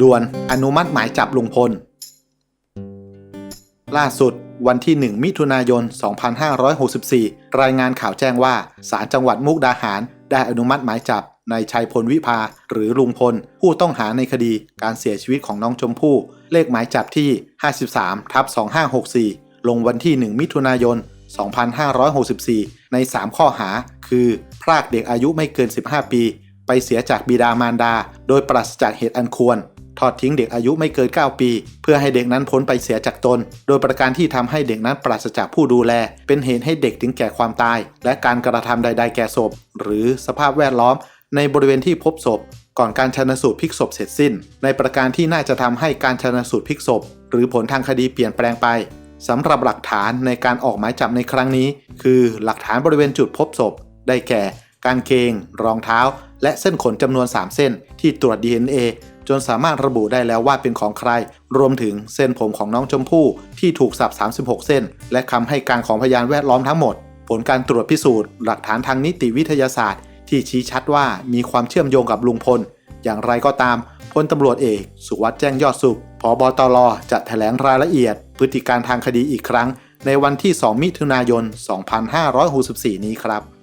ด่วนอนุมัติหมายจับลุงพล ล่าสุดวันที่ 1 มิถุนายน 2564 รายงานข่าวแจ้งว่าศาลจังหวัดมุกดาหาร ได้อนุมัติหมายจับนายชัยพลวิภา หรือลุงพล ผู้ต้องหาในคดีการเสียชีวิตของน้องชมพู่ เลขหมายจับที่ 53ทับ2564 ลงวันที่ 1 มิถุนายน 2564 ใน 3 ข้อหา คือ พรากเด็กอายุไม่เกิน 15 ปี ไปเสียจากบิดามารดา โดยปราศจากเหตุอันควร ทอดทิ้งเด็กอายุไม่เกิน 9 ปี เพื่อให้เด็กนั้นพ้นไปเสียจากตน โดยประการที่ทำให้เด็กนั้นปราศจากผู้ดูแล เป็นเหตุให้เด็กถึงแก่ความตาย และการกระทำใด ๆ แก่ศพ หรือสภาพแวดล้อม ในบริเวณที่พบศพ ก่อนการชันสูตรพลิกศพเสร็จสิ้น ในประการที่น่าจะทำให้การชันสูตรพลิกศพ หรือผลทางคดีเปลี่ยนแปลงไปสำหรับหลักฐานในการออกหมายจับในครั้งนี้ คือหลักฐานบริเวณจุดพบศพ ได้แก่ การเกง รองเท้า และเส้นขนจำนวน 3 เส้นที่ตรวจ DNA จนสามารถระบุได้แล้วว่าเป็นของใคร รวมถึงเส้นผมของน้องชมพู่ที่ถูกสับ 36 เส้น และคำให้การของพยานแวดล้อมทั้งหมด ผลการตรวจพิสูจน์หลักฐานทางนิติวิทยาศาสตร์ ที่ชี้ชัดว่ามีความเชื่อมโยงกับลุงพล อย่างไรก็ตามพลตำรวจเอก สุวัสด์แจ้งยอดสุขพบตรจะแถลงรายละเอียด พฤติการทางคดีอีกครั้ง ในวันที่ 2 มิถุนายน 2564 นี้ครับ